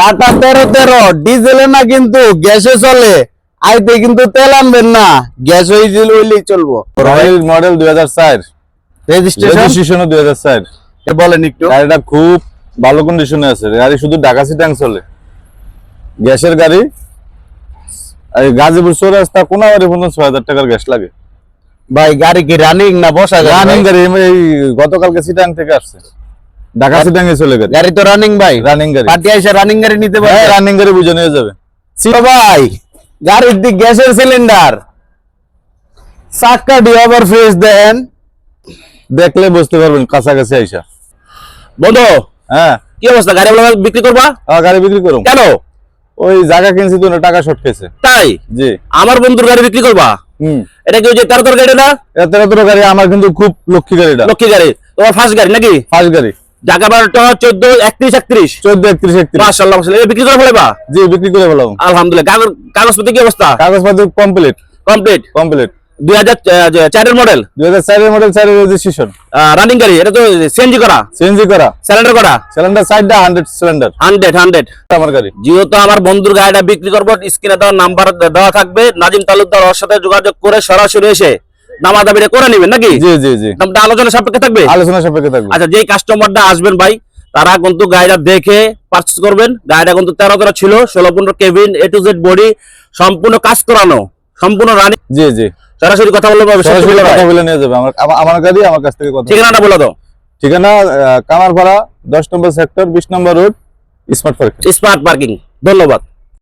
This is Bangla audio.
টাটা তেরো তেরো। ডিজেলে না কিন্তু গ্যাসে চলে। আইতে কিন্তু তেল আনবেন না। গ্যাস হইলেই চলবো। রয়্যাল মডেল দুই হাজার চার। রেজিস্ট্রেশন দুই হাজার চার। বলেন একটু। গাড়িটা খুব ভালো কন্ডিশনে আছে। গাড়ি শুধু ঢাকা সিটাং চলে। গ্যাসের গাড়ি গাজীপুর চৌরাস্তা কোনাবাড়ি পর্যন্ত ছয় হাজার টাকার গ্যাস লাগে। ভাই গাড়ি কি রানিং না বসা রানিং গাড়ি এই গতকালকে সিটাং থেকে আসছে। ঢাকা সিটাং এ চলে গাড়ি গাড়ি তো রানিং ভাই। রানিং গাড়ি। পার্টি আইসা রানিং গাড়ি নিতে হ্যাঁ রানিং গাড়ি বুঝে নিয়ে যাবে। ভাই গাড়ির দিক গ্যাসের সিলিন্ডার চাক্কা ডিওভার ফ্রেশ দেন। দেখলে বুঝতে পারবেন কাছাকাছি আইসা। বন্ধু হ্যাঁ। কি অবস্থা? গাড়ি বিক্রি করবা? আর গাড়ি বিক্রি করুন কেন? ওই জায়গা কিনছি তো টাকা শর্ট খেয়েছে তাই? জি। আমার বন্ধুর গাড়ি বিক্রি করবা? হুম। এটা কি ওই যে তেরো তেরো গাড়ি না? এত গাড়ি আমার কিন্তু খুব লক্ষ্মী গাড়িটা। লক্ষ্মী গাড়ি। তোমার ফার্স্ট গাড়ি নাকি? ফার্স্ট গাড়ি। ঢাকা বারোটা চোদ্দ একত্রিশ একত্রিশ? চোদ্দ একত্রিশ একত্রিশ। মাসাল্লাহ মাসাল্লাহ বিক্রি করে ফেলেবা জি বিক্রি করে বললাম আলহামদুলিল্লাহ। কাগজ কাগজপত্র কি অবস্থা? কাগজপত্র কমপ্লিট কমপ্লিট কমপ্লিট দুই হাজার চারের মডেল দুই হাজার চারের মডেল চারের রেজিস্ট্রেশন রানিং গাড়ি এটা তো সিএনজি করা? সিএনজি করা। সিলিন্ডার করা? সিলিন্ডার সাইডটা হান্ড্রেড সিলিন্ডার হান্ড্রেড হান্ড্রেড আমার গাড়ি। যেহেতু আমার বন্ধুর গাড়িটা বিক্রি করব স্ক্রিনে দেওয়ার নাম্বার দেওয়া থাকবে। নাজিম তালুকদার ওর সাথে যোগাযোগ করে সরাসরি এসে দামা দাবিটা করে নেবেন নাকি? জি জি জি। দামটা আলোচনা সাপেক্ষে থাকবে? আলোচনা সাপেক্ষে থাকবে। আচ্ছা যেই কাস্টমারটা আসবেন ভাই তারা কিন্তু গাড়িটা দেখে পারচেস করবেন। গাড়িটা কিন্তু তেরো তেরো ছিল ষোলো পনেরো cabin A to Z body সম্পূর্ণ কাজ করানো সম্পূর্ণ রানি জি জি। সরাসরি কথা বলব সরাসরি কথা বলে নিয়ে যাবে। আমার আমার গাড়ি আমার কাছ থেকে কথা ঠিকানাটা বলে দাও। ঠিকানা কামারপাড়া দশ নম্বর সেক্টর বিশ number road smart park smart parking ধন্যবাদ।